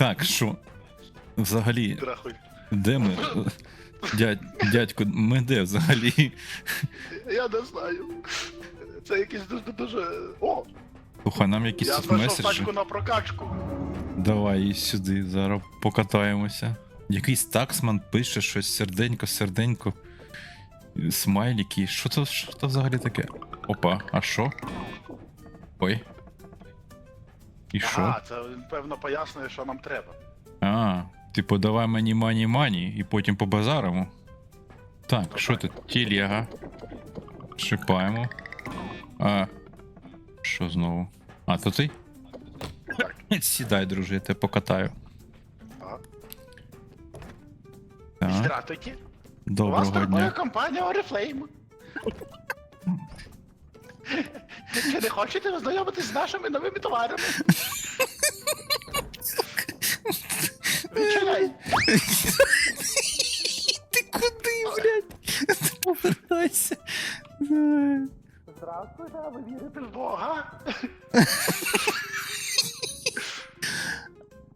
Так, що? Взагалі, Трахуй. де ми? Дядь, дядько, ми де взагалі? Я не знаю. Це якийсь дуже дуже. О! Слухай, нам якісь я тут знайшов меседжі. тачку на прокачку. Давай і сюди, зараз покатаємося. Якийсь таксман пише щось серденько, серденько. Смайлики. Що це, що це взагалі таке? Опа, а що? Ой. І що? Ага, це певно пояснює, що нам треба. А, типу, давай мені мані мані і потім по базарому. Так, що тут? Тілега. Шипаємо. А. Що знову? А, то ти? Сідай, друже, я тебе покатаю. Так, Здравствуйте. У вас доброго турбує дня. компанія Oriflame. Не хочете ознайомитись з нашими новими товарами? Відчиняй. Ти куди, блядь? Повертайся. Здравствуйте, ви вірите в Бога?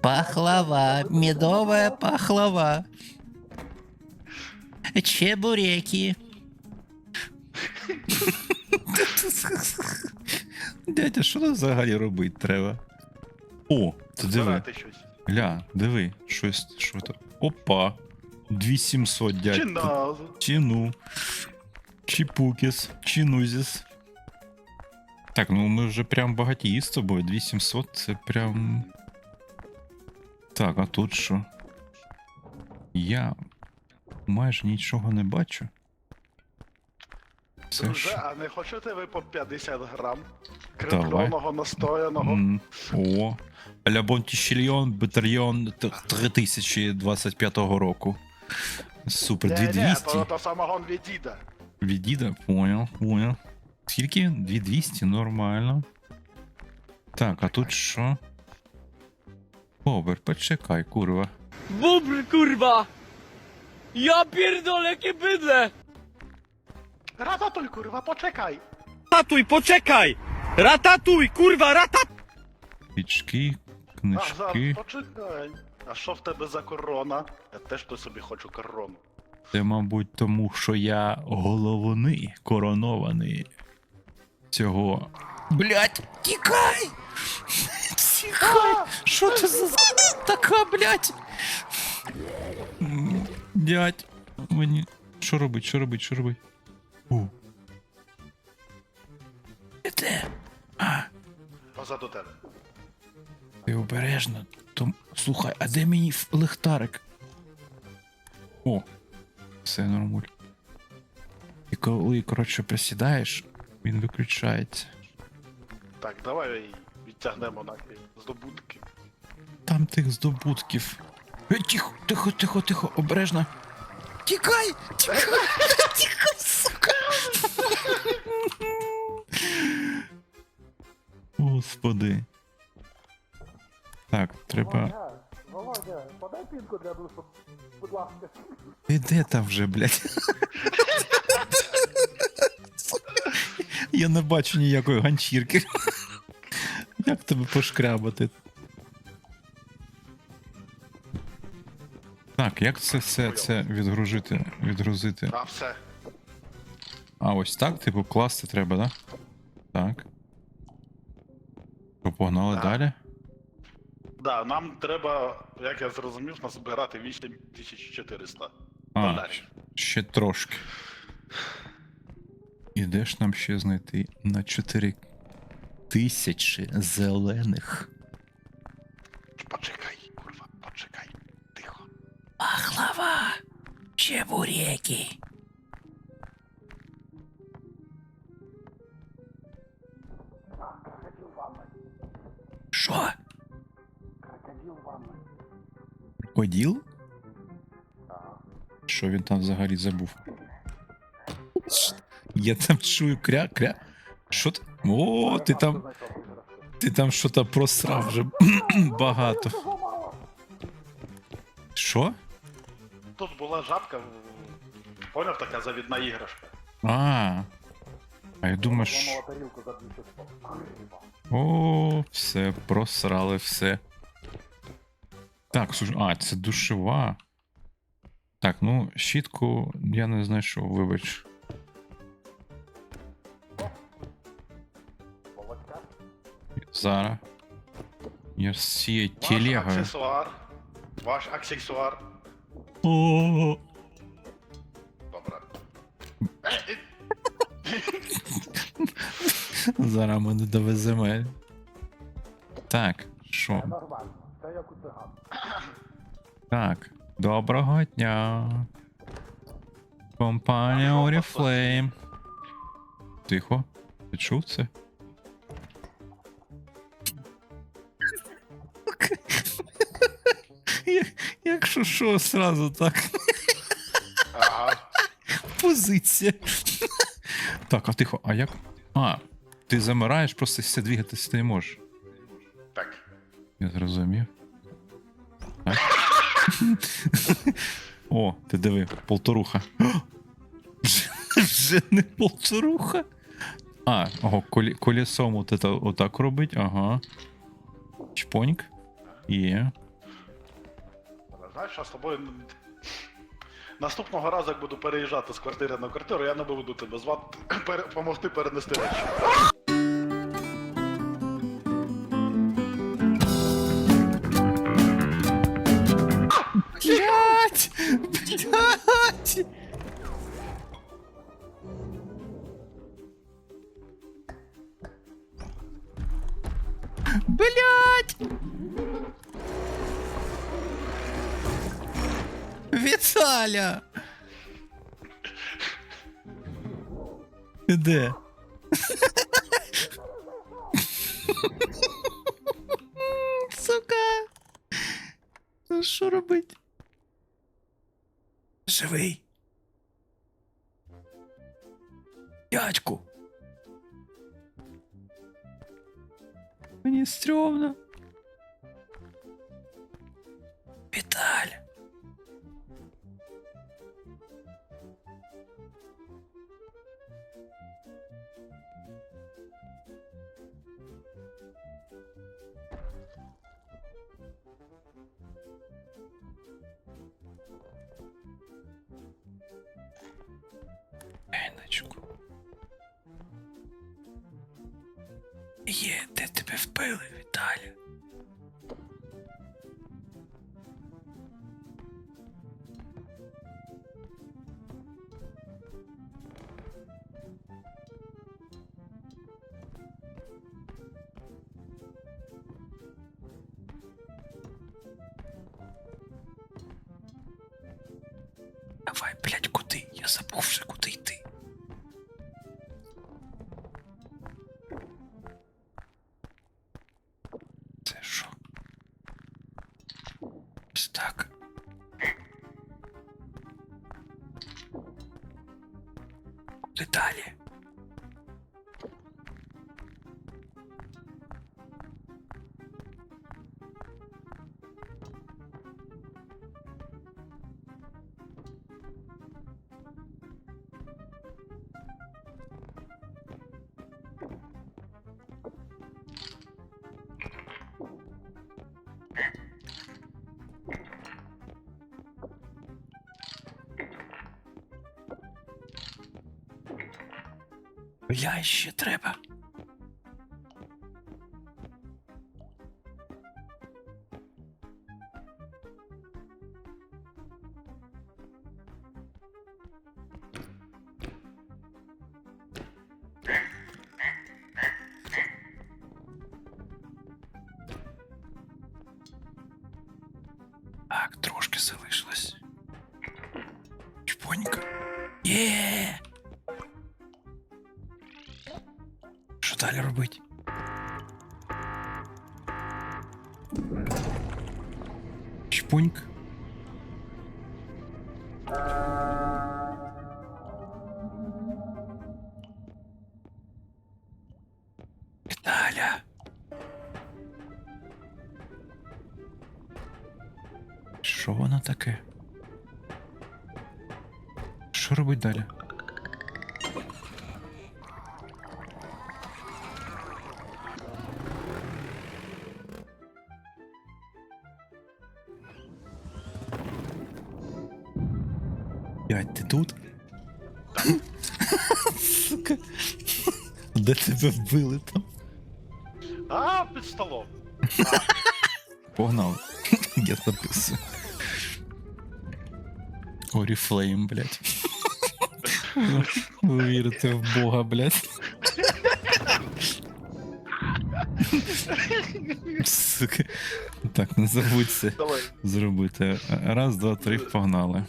Пахлава, медовая пахлава. Чебуреки. Дядя, що тут взагалі робити треба? О, то диви. Щось. Гля, диви, щось, що то. Опа. 2700, Чи дядь. назу? Чину. Чіпукіс. Чинузіс. Так, ну ми вже прям багатії з тобою. 2700 це прям. Так, а тут що? Я майже нічого не бачу. Це Друже, що? а не хочете ви по 50 грам крепленого настояного? М, О. Ля Бонтіщільйон, батальйон 3025 року. Супер, Ні-ні, 2200. то, то самогон від діда. Від діда, понял, понял. Скільки? 2200, нормально. Так, а тут що? Бобер, почекай, курва. Bubr, kurwa! Ja pierdolę, jakie Рататуй, курва, почекай. Ratatuj, poczekaj! Ratatuj, kurwa, ratat... Пічки, А, книжки. почекай. А що в тебе за корона? Я теж то собі хочу корону. Це, мабуть, тому, що я головний, коронований цього. Блять, тікай! Тікай! Що це за така, блять? Дядь, мені. Що робить, що робить, що робить? У. Де? А, Позаду тебе. ти обережно. То... Слухай, а де мій ф- лихтарик? О, все нормуль. І коли, коротше, присідаєш, він виключається. Так, давай відтягнемо нахи здобутки. Там тих здобутків. Е, Тихо, тихо, тихо, тихо, обережно. Тікай! Тікай, Господи. Так, треба. Володя, подай пінку для душу, будь ласка. Ти де там вже, блядь? Я не бачу ніякої ганчірки. Як тебе пошкрябати? Так, як це все це відгрузити? відгрузити? А, все. А, ось так, типу, класти треба, да? Так. Погнали Так. далі? Да, нам треба, як я зрозумів, назбирати 8400 А, доларів. ще трошки. І де ж нам ще знайти на 4 тисячі зелених? Почекай, курва, почекай. Тихо. Пахлава. Чебуреки. Крокоділ? Що він там взагалі забув? Я там чую кря-кря. Що ти? О, ти там. Ти там що-то просрав вже багато. Що? Тут була жабка, поняв, така завідна іграшка. А. А я думаю, що... тарілку за 200. О, все, просрали все. Так, слушай, а, це душева. Так, ну, щітку я не знайшов, вибач. Зараз. Я цією Ваш аксесуар. Ваш аксесуар. О, Добре. Зараз ми не довеземо. Так, що? Так, доброго дня. Компанія Oriflame. Тихо. Ти чув це? Якщо що, сразу так. Ага. Позиція. Так, а тихо, а як? А, ти замираєш, просто все двигатися ти не можеш. Так. Я зрозумів. О, ти диви, полторуха. Вже, не полторуха. А, ого, колі, колесом от это, отак робить, ага. Чпоньк. Є. Знаєш, я з тобою. Наступного разу, як буду переїжджати з квартири на квартиру, я не буду тебе звати пере, помогти перенести речі. Блять! Віталя! Де? Сука! Ну що робить? Живий. Дядьку. Мені стрьомно. Віталь. Тебе вбили, Давай, блядь, куди? Я забув вже куди йти. Бля, ще треба. далі робить? Чпуньк. Віталя. Що воно таке? Що робить далі? Сука. Де тебе вбили там? А, під столом. Погнали. Я записую. Оріфлейм, блядь. Ви вірите в Бога, блядь. Сука. Так, не забудь це Давай. зробити. Раз, два, три, погнали.